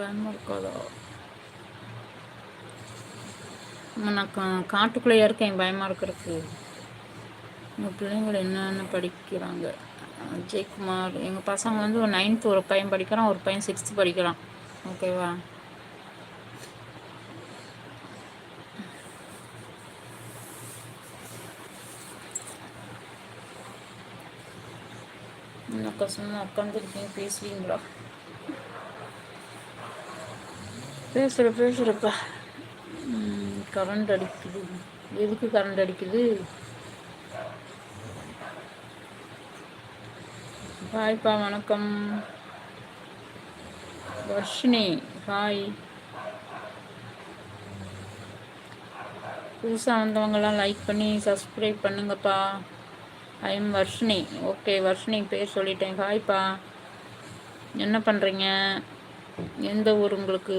பயமாக இருக்காதா நான் கா காட்டுக்குள்ளேயே இருக்கேன் பயமாக இருக்கிறதுக்கு. எங்கள் பிள்ளைங்கள் என்னென்ன படிக்கிறாங்க? ஜெயக்குமார் எங்கள் பசங்க வந்து ஒரு நைன்த்து ஒரு பையன் படிக்கிறான் ஒரு பையன் சிக்ஸ்த்து படிக்கிறான். ஓகேவா அக்கா சும்மா உட்காந்துருக்கீங்க பேசுவீங்களா பேசுகிற பேசுகிறப்பா கரண்ட் அடிக்குது. எதுக்கு கரண்ட் அடிக்குது? ஹாய்ப்பா வணக்கம். வர்ஷினி ஹாய் புதுசாக வந்தவங்கெல்லாம் லைக் பண்ணி சப்ஸ்கிரைப் பண்ணுங்கப்பா. I am Varshini. Okay Varshini பேர் சொல்லிட்டேன். ஹாய்ப்பா என்ன பண்ணுறீங்க எந்த ஊர் உங்களுக்கு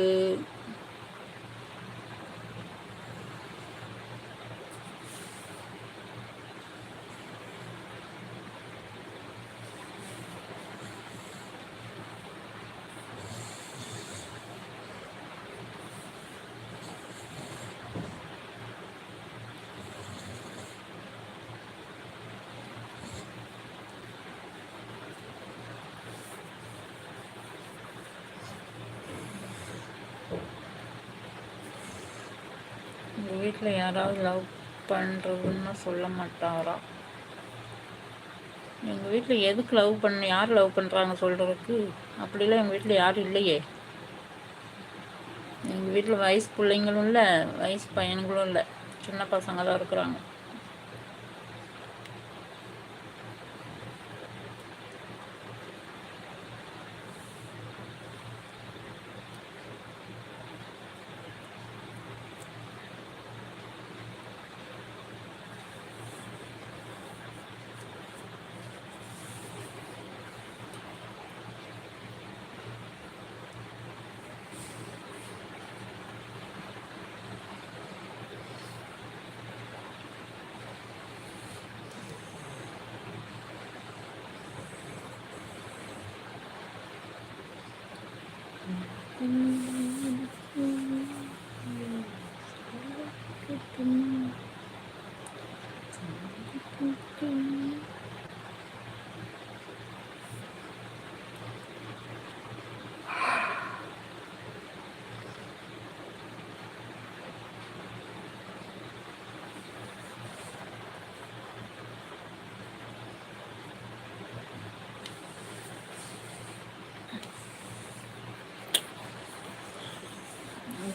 எங்கள் வீட்டில் யாராவது லவ் பண்ணுறதுன்னு சொல்ல மாட்டாரா? எங்கள் வீட்டில் எதுக்கு லவ் பண்ண யார் லவ் பண்ணுறாங்க சொல்கிறதுக்கு அப்படிலாம் எங்கள் வீட்டில் யாரும் இல்லையே. எங்கள் வீட்டில் வயசு பிள்ளைங்களும் இல்லை வயசு பையன்களும் இல்லை. சின்ன பசங்க தான் இருக்கிறாங்க. Thank you.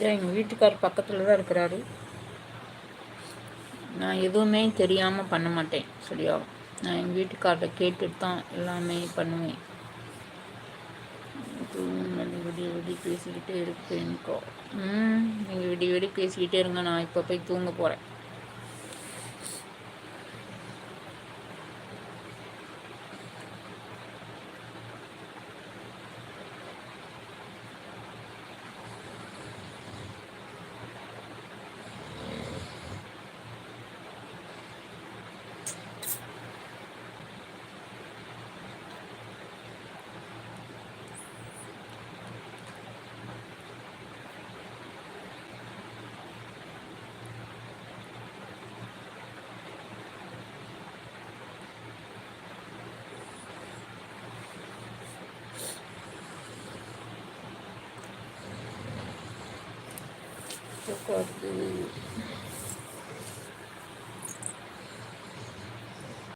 இங்கே எங்கள் வீட்டுக்கார் பக்கத்தில் தான் இருக்கிறாரு. நான் எதுவுமே தெரியாமல் பண்ண மாட்டேன் சரியா? நான் எங்கள் வீட்டுக்கார்ட்ட கேட்டுட்டு தான் எல்லாமே பண்ணுவேன். விடிய விடிய பேசிக்கிட்டே இருப்பேன்க்கோ ம் நீங்கள் விடிய விடிய பேசிக்கிட்டே இருங்க நான் இப்போ போய் தூங்க போகிறேன் Eu corto